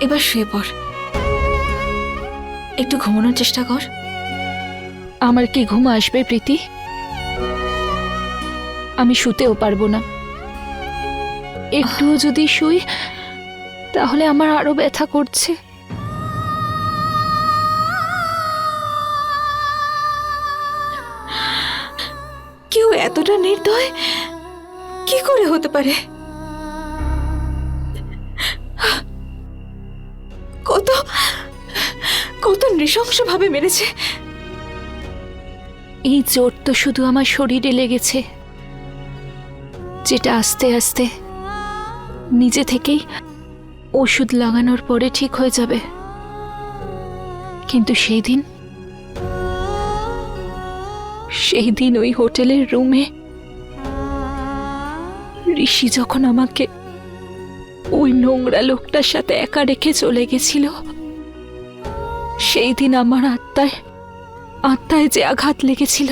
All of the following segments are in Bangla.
এবার শুয়ে পড়। একটু ঘুমানোর চেষ্টা কর। আমার কি ঘুম আসবে, প্রীতি? আমি শুতেও পারব না। একটুও যদি শুই, তাহলে আমার আরও ব্যথা করছে। কেউ এতটা নির্দয়? কি করে হতে পারে? নৃশংসভাবে মেরেছে। এই জোর তো শুধু আমার শরীরে লেগেছে। যেটা আস্তে আস্তে নিজে থেকেই ওষুধ লাগানোর পরে ঠিক হয়ে যাবে। কিন্তু সেই দিন সেই দিন ওই হোটেলের রুমে ঋষি যখন আমাকে ওই নোংরা লোকটার সাথে একা রেখে চলে গেছিল সেই দিন আমার আত্মায় আত্মায় যে আঘাত লেগেছিল,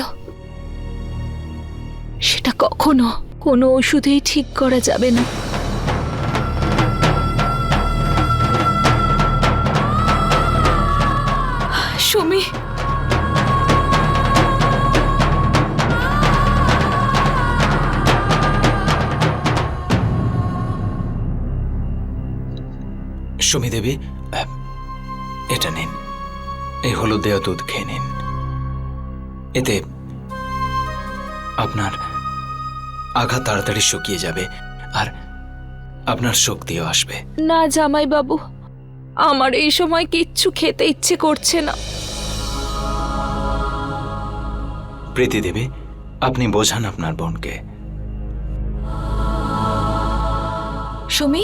সেটা কখনো কোনো ওষুধেই ঠিক করা যাবে না। সুমি। সুমি দেবী এটা নিন। এই হলুদ দেওয়া দুধ খেয়ে নিন। এতে আপনার আঘাত তাড়াতাড়ি শুকিয়ে যাবে আর আপনার শক্তিও আসবে। না জামাই বাবু আমার এই সময় কিচ্ছু খেতে ইচ্ছে করছে না। প্রীতি দেবী আপনি বোঝান আপনার বোনকে। সুমি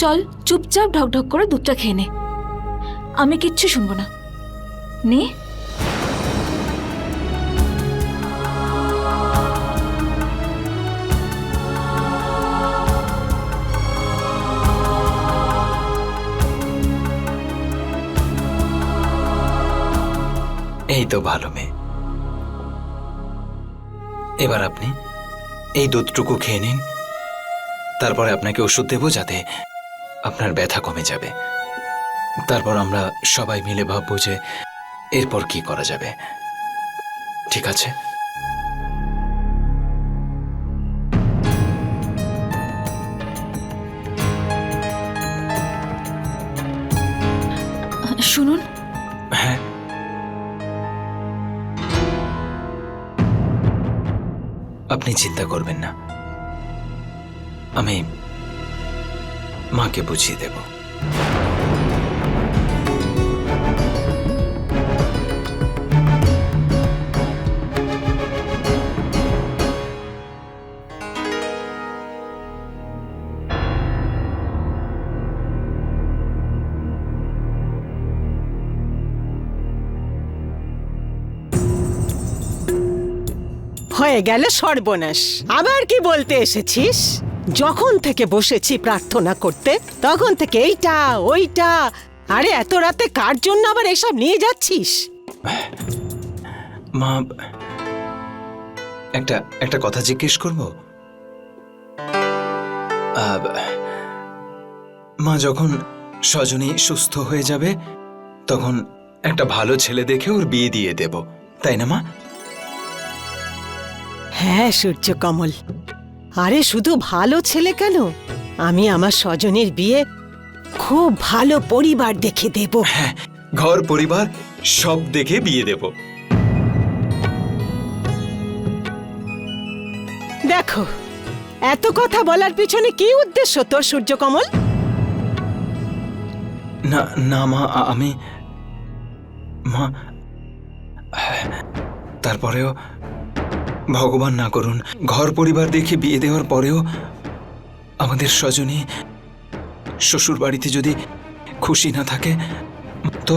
চল চুপচাপ ঢকঢক করে দুধটা খেয়ে নে। আমি কিচ্ছু শুনব না। নে। এই তো ভালো মেয়ে। এবার আপনি এই দুধটুকু খেয়ে নিন। তারপরে আপনাকে ওষুধ দেবো যাতে আপনার ব্যথা কমে যাবে। তারপর আমরা সবাই মিলে ভাববো যে এরপর কি করা যাবে? ঠিক আছে। শুনুন। হ্যাঁ। আপনি চিন্তা করবেন না। আমি মাকে বুঝিয়ে দেব। হয়ে গেল সর্বনাশ। আবার কি বলতে এসেছিস? যখন থেকে বসেছি প্রার্থনা করতে, তখন থেকে এইটা, ওইটা। আরে, এত রাতে কার জন্য আবার এসব নিয়ে যাচ্ছিস? মা, একটা একটা কথা জিজ্ঞেস করব? মা যখন সজনী সুস্থ হয়ে যাবে, তখন একটা ভালো ছেলে দেখে ওর বিয়ে দিয়ে দেব। তাই না, মা? হ্যাঁ সূর্য কমল আরে শুধু ভালো ছেলে কেন? আমি আমার স্বজনের বিয়ে খুব ভালো পরিবার দেখে দেব। হ্যাঁ ঘর পরিবার সব দেখে বিয়ে দেব। দেখো এত কথা বলার পিছনে কি উদ্দেশ্য তোর সূর্য কমল না না মা আমি মা হ্যাঁ, তারপরেও ভগবান না করুন। ঘর পরিবার দেখে বিয়ে দেওয়ার পরেও আমাদের স্বজনী শ্বশুর বাড়িতে যদি খুশি না থাকে, তো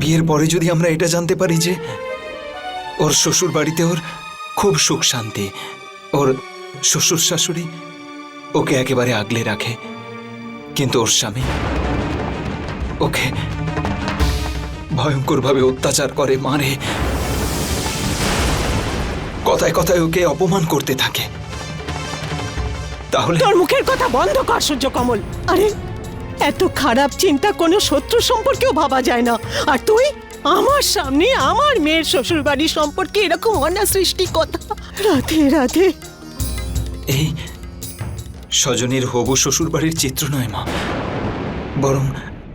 বিয়ের পরে যদি আমরা এটা জানতে পারি যে ওর শ্বশুর বাড়িতে ওর খুব সুখ শান্তি, ওর শ্বশুর শাশুড়ি ওকে একেবারে আগলে রাখে, কিন্তু ওর স্বামী ওকে ভয়ঙ্করভাবে অত্যাচার করে, মারে। কথায় কথায় ওকে অপমান করতে থাকে। তাহলে তোর মুখের কথা বন্ধ কর সূর্য কমল আরে এত খারাপ চিন্তা কোনো শত্রু সম্পর্কেও ভাবা যায় না। আর তুই? আমার সামনে আমার মেয়ের শ্বশুর বাড়ি সম্পর্কে এরকম অনাসৃষ্টি কথা। রাধে রাধে। এই স্বজনের হবু শ্বশুরবাড়ির চিত্র নয় মা। বরং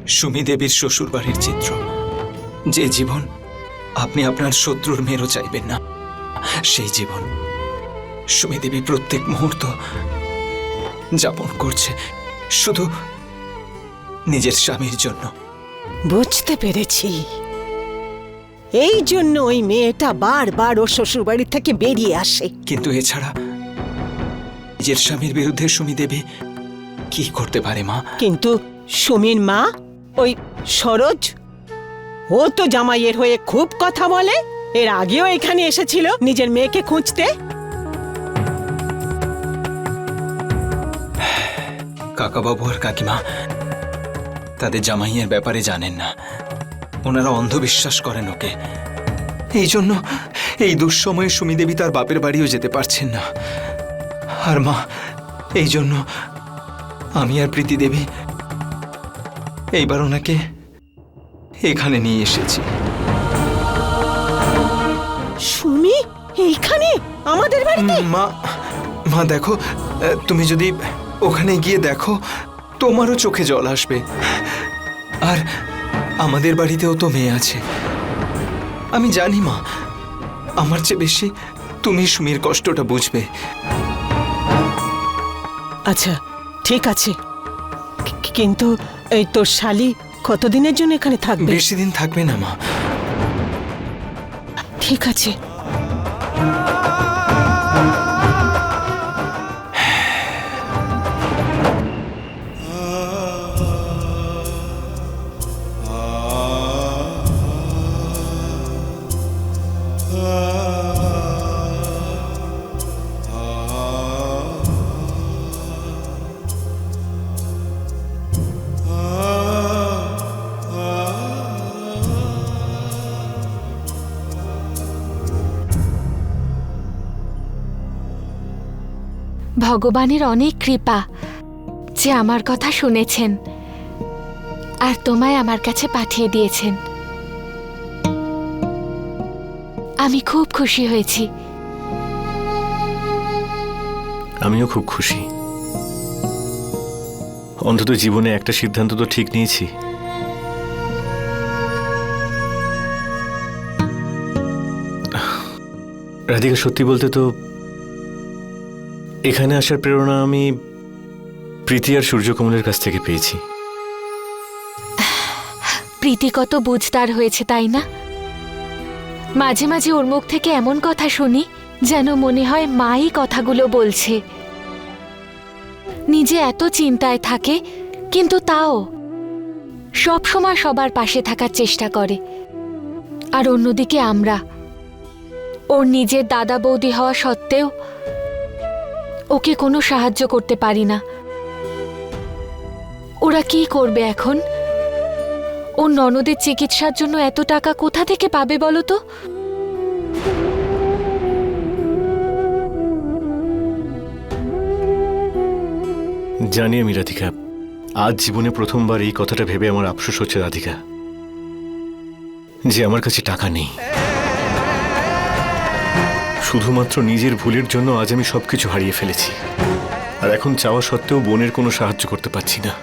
সুমি দেবীর শ্বশুরবাড়ির চিত্র। যে জীবন আপনি আপনার শত্রুর মেয়েরও চাইবেন না। সেই জীবন। সুমি দেবী প্রত্যেক মুহূর্ত যাপন করছে শুধু নিজের স্বামীর জন্য। বুঝতে পেরেছি। এই জন্য ওই মেয়েটা বারবার ওর শ্বশুর বাড়ি থেকে বেরিয়ে আসে। কিন্তু এছাড়া নিজের স্বামীর বিরুদ্ধে সুমি দেবী কি করতে পারে মা? কিন্তু সুমির মা ওই সরোজ ও তো জামাইয়ের হয়ে খুব কথা বলে। এর আগেও এখানে এসেছিল নিজের মেয়েকে খুঁজতে? কাকাবাবু আর কাকিমা, তাদের জামাইয়ের ব্যাপারে জানেন না। ওনারা অন্ধবিশ্বাস করেন ওকে। এই জন্য এই দুঃসময়ে সুমি দেবী তার বাপের বাড়িও যেতে পারছেন না। আর মা, এই জন্য আমি আর প্রীতি দেবী এইবার ওনাকে এখানে নিয়ে এসেছি। আমাদের বাড়িতে? মা মা দেখো তুমি যদি ওখানে গিয়ে দেখো তোমারও চোখে জল আসবে। আর আমাদের বাড়িতেও তো মেয়ে আছে। আমি জানি মা আমার চেয়ে বেশি তুমি সুমির কষ্টটা বুঝবে। আচ্ছা ঠিক আছে। কিন্তু এই তোর শালি কতদিনের জন্য এখানে থাকবে? বেশি দিন থাকবে না মা। ঠিক আছে। ভগবানের অনেক কৃপা যে আমার কথা শুনেছেন আর তোমায় আমার কাছে পাঠিয়ে দিয়েছেন। আমি খুব খুশি হয়েছি। আমিও খুব খুশি। অন্তত জীবনে একটা সিদ্ধান্ত তো ঠিক নিয়েছি। রাধিকা, সত্যি বলতে তো এখানে আসার প্রেরণা আমি প্রীতি আর সূর্যকমলের কাছ থেকে পেয়েছি। প্রীতি কত বুঝদার হয়েছে, তাই না? মাঝে মাঝে ওর মুখ থেকে এমন কথা শুনি, যেন মনে হয় মাই কথাগুলো বলছে। নিজে এত চিন্তায় থাকে, কিন্তু তাও সব সময় সবার পাশে থাকার চেষ্টা করে। আর অন্যদিকে আমরা, ওর নিজের দাদা বৌদি হওয়া সত্ত্বেও ওকে কোনো সাহায্য করতে পারি না। ওরা কি করবে এখন? ওর ননদের চিকিৎসার জন্য এত টাকা কোথা থেকে পাবে বলো তো? জানি আমি রাধিকা, আজ জীবনে প্রথমবার এই কথাটা ভেবে আমার আফসোস হচ্ছে রাধিকা, যে আমার কাছে টাকা নেই। শুধুমাত্র নিজের ভুলের জন্য আজ আমি সবকিছু হারিয়ে ফেলেছি। আর এখন চাওয়া সত্ত্বেও বোনের কোনো সাহায্য করতে পারছি না।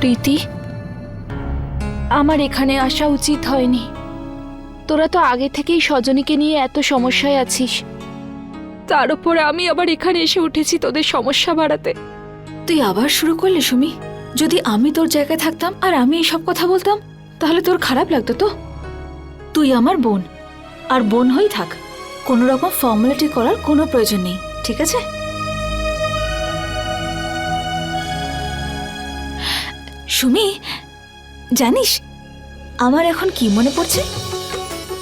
প্রীতি, আমার এখানে আসা উচিত হয়নি। তোরা তো আগে থেকেই সজনীকে নিয়ে এত সমস্যায় আছিস। তার উপর আমি আবার এখানে এসে উঠেছি তোদের সমস্যা বাড়াতে। তুই আবার শুরু করলে সুমি? যদি আমি তোর জায়গায় থাকতাম আর আমি এইসব কথা বলতাম তাহলে তোর খারাপ লাগতো তো? তুই আমার বোন আর বোন হয়েই থাক। কোনো রকম ফর্মালিটি করার কোনো প্রয়োজন নেই ঠিক আছে? সুমি জানিস আমার এখন কি মনে পড়ছে?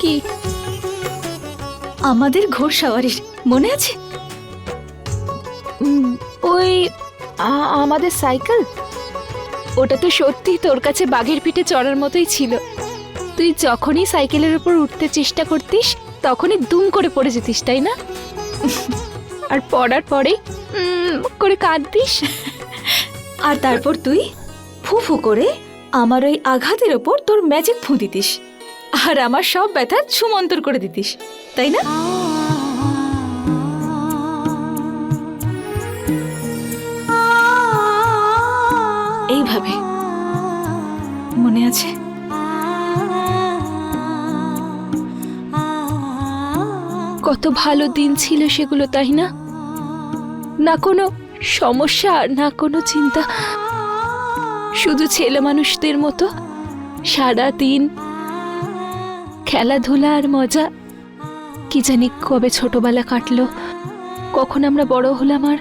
কি? আমাদের ঘোড় সাওয়ারির মনে আছে? ওই আমাদের সাইকেল? ওটা তো সত্যি তোর কাছে বাঘের পিঠে চড়ার মতোই ছিল। তুই যখনই সাইকেলের উপর উঠতে চেষ্টা করতিস, তখনই দুম করে পড়ে যেতিস, তাই না? আর পড়ার পরে করে কাঁদতিস। আর তারপর তুই ফু ফু করে আমার ওই আঘাতের ওপর তোর ম্যাজিক ফু দিতিস। আর আমার সব ব্যথা ছুমন্তর করে দিতিস, তাই না? আছে। কত ভালো দিন ছিল সেগুলো, তাই না? না কোনো সমস্যা, না কোনো চিন্তা। শুধু ছেলে মানুষদের মতো সারা দিন খেলাধুলা আর মজা। কি জানি কবে ছোটবেলা কাটলো, কখন আমরা বড় হলাম আর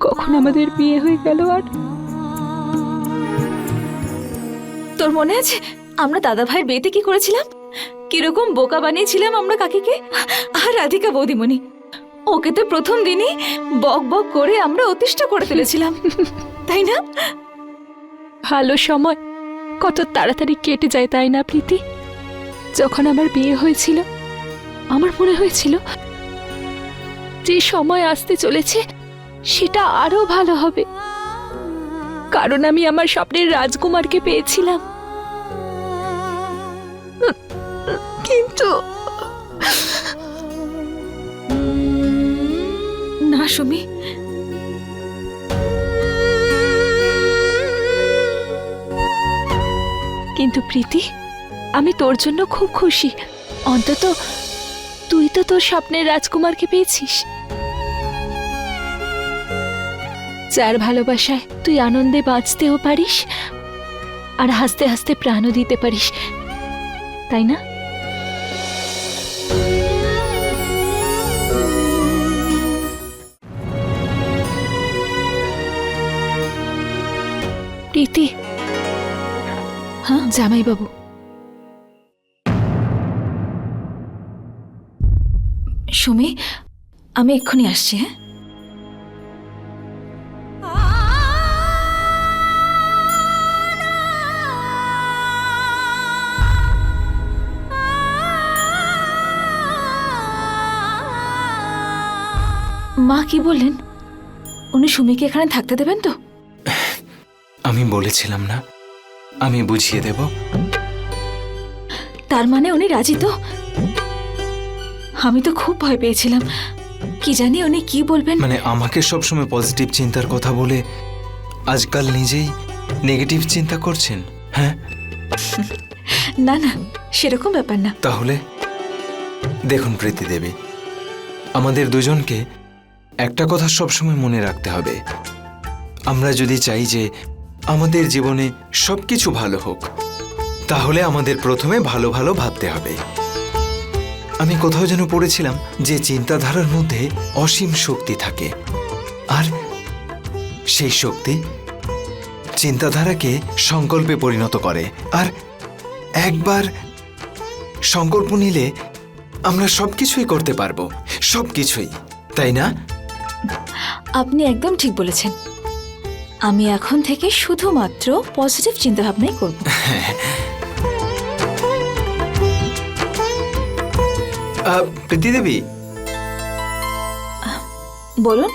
কখন আমাদের বিয়ে হয়ে গেল আর তোর মনে আছে? আমরা দাদা ভাইয়ের বিয়েতে কি করেছিলাম? কীরকম বোকা বানিয়েছিলাম আমরা কাকিকে? আর রাধিকা বৌদিমণি। ওকে তো প্রথম দিনই বক বক করে আমরা অতিষ্ঠ করে ফেলেছিলাম। তাই না? ভালো সময়। কত তাড়াতাড়ি কেটে যায় তাই না, প্রীতি? যখন আমার বিয়ে হয়েছিল, আমার মনে হয়েছিল যে সময় আসতে চলেছে, সেটা আরও ভালো হবে। কারণ আমি আমার স্বপ্নের রাজকুমারকে পেয়েছিলাম। কিন্তু না, সুমি। কিন্তু প্রীতি, আমি তোর জন্য খুব খুশি। অন্তত তুই তো তোর স্বপ্নের রাজকুমারকে পেয়েছিস। যার ভালোবাসায় তুই আনন্দে বাঁচতেও পারিস আর হাসতে হাসতে প্রাণও দিতে পারিস। তাই না? প্রীতি। হ্যাঁ জামাইবাবু। সুমি, আমি এক্ষুনি আসছি হ্যাঁ? মা কি বললেন? উনি সুমিকে এখানে থাকতে দেবেন তো? আমি বলেছিলাম না। আমি বুঝিয়ে দেব। তার মানে উনি রাজি তো? আমি তো খুব ভয় পেয়েছিলাম। কি জানি উনি কি বলবেন। মানে আমাকে সবসময় পজিটিভ চিন্তার কথা বলে আজকাল নিজেই নেগেটিভ চিন্তা করছেন হ্যাঁ? না না সেরকম ব্যাপার না। তাহলে দেখুন প্রীতি দেবী আমাদের দুজনকে একটা কথা সবসময় মনে রাখতে হবে। আমরা যদি চাই যে আমাদের জীবনে সবকিছু ভালো হোক, তাহলে আমাদের প্রথমে ভালো ভালো ভাবতে হবে। আমি কোথাও যেন পড়েছিলাম যে চিন্তাধারার মধ্যে অসীম শক্তি থাকে, আর সেই শক্তি চিন্তাধারাকে সংকল্পে পরিণত করে। আর একবার সংকল্প নিলে আমরা সবকিছুই করতে পারব, সবকিছুই, তাই না? আপনি একদম ঠিক বলেছেন। আমি এখন থেকে শুধুমাত্র পজিটিভ চিন্তাভাবনাই করব। আহ, প্রীতি দেবী। বলুন।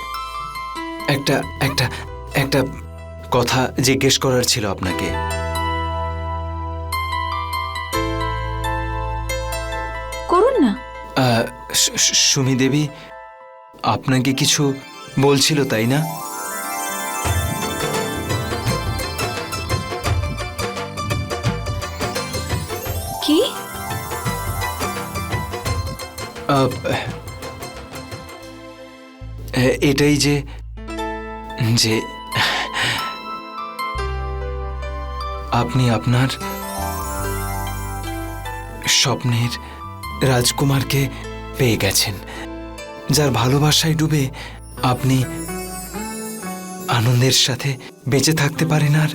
একটা একটা একটা কথা জিজ্ঞেস করার ছিল আপনাকে। করুন না। সুমি দেবী আপনাকে কিছু বলছিল তাই না? এটাই যে যে আপনি আপনার স্বপ্নের রাজকুমারকে পেয়ে গেছেন, যার ভালোবাসায় ডুবে আপনি আনন্দের সাথে বেঁচে থাকতে পারেন আর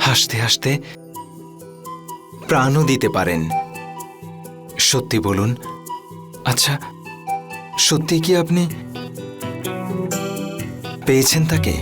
হাসতে হাসতে প্রাণও দিতে পারেন। সত্যি বলুন। আচ্ছা সত্যি কি আপনি পেয়েছেন তাকে?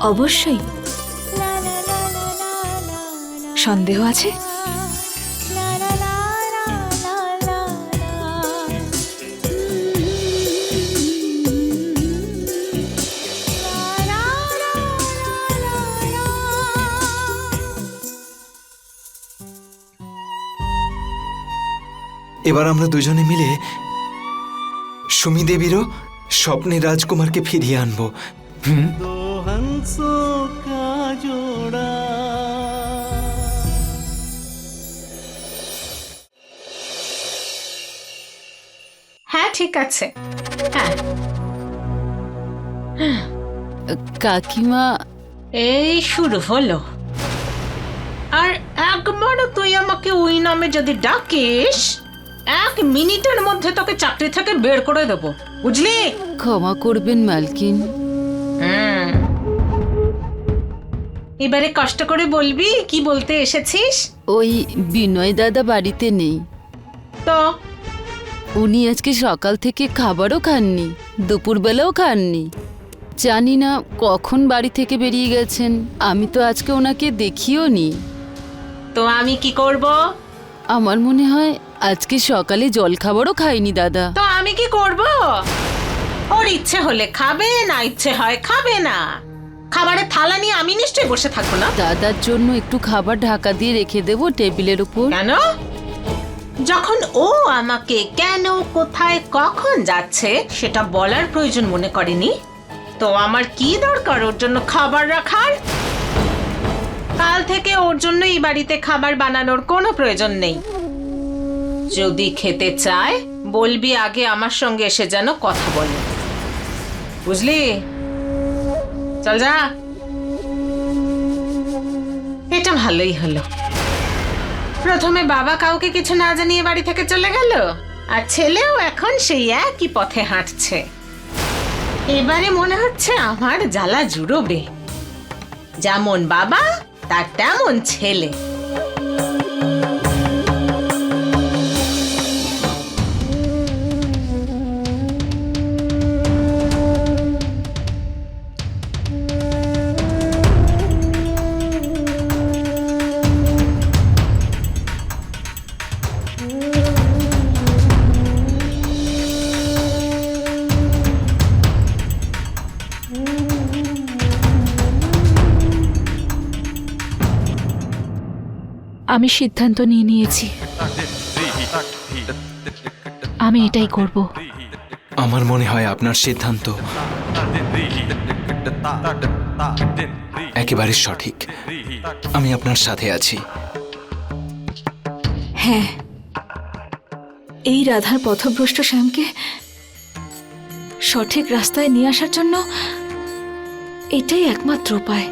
অবশ্যই। সন্দেহ আছে? এবার আমরা দুজনে মিলে সুমি দেবীরও স্বপ্নের রাজকুমারকে ফিরিয়ে আনব। হুম? दो हंसों का जोड़ा হ্যাঁ ঠিক আছে হ্যাঁ কাকিমা এই শুরু হলো আর একবারও তুই আমাকে ওই নামে যদি ডাকিস এক মিনিটের মধ্যে তোকে চাকরি থেকে বের করে দেবো বুঝলি ক্ষমা করবেন মালকিন এবারে কষ্ট করে বলবি কি বলতে এসেছিস? ওই বিনয় দাদা বাড়িতে নেই। তো? উনি আজকে সকাল থেকে খাবারও খাননি দুপুরবেলাও খাননি। জানি না কখন বাড়ি থেকে বেরিয়ে গেছেন আমি তো আজকে ওনাকে দেখিও নি। তো আমি কি করব? আমার মনে হয় আজকে সকালে জল খাবারও খায়নি দাদা। তো আমি কি করব? ওর ইচ্ছে হলে খাবে না ইচ্ছে হয় খাবে না। খাবারের থালা নিয়ে আমি নিশ্চয়ই বসে থাকব না? দাদার জন্য একটু খাবার ঢাকা দিয়ে রেখে দেবো টেবিলের উপর। কেন? যখন ও আমাকে কেন কোথায় কখন যাচ্ছে সেটা বলার প্রয়োজন মনে করেনি। তো আমার কি দরকার ওর জন্য খাবার রাখার? কাল থেকে ওর জন্য এই বাড়িতে খাবার বানানোর কোনো প্রয়োজন নেই। যদি খেতে চায় বলবি আগে আমার সঙ্গে এসে যেন কথা বলে। বুঝলি? চল যা। এটা ভালোই হলো। প্রথমে বাবা কাউকে কিছু না জানিয়ে বাড়ি থেকে চলে গেল, আর ছেলেও এখন সেই একই পথে হাঁটছে। এবারে মনে হচ্ছে আমার জ্বালা জুড়োবে। যেমন বাবা, তার তেমন ছেলে। আমি সিদ্ধান্ত নিয়ে নিয়েছি। আমি এটাই করব। আমার মনে হয় আপনার সিদ্ধান্ত একেবারে সঠিক। আমি আপনার সাথে আছি। হ্যাঁ। এই রাধার পথভ্রষ্ট শ্যামকে সঠিক রাস্তায় নিয়ে আসার জন্য এটাই একমাত্র উপায়।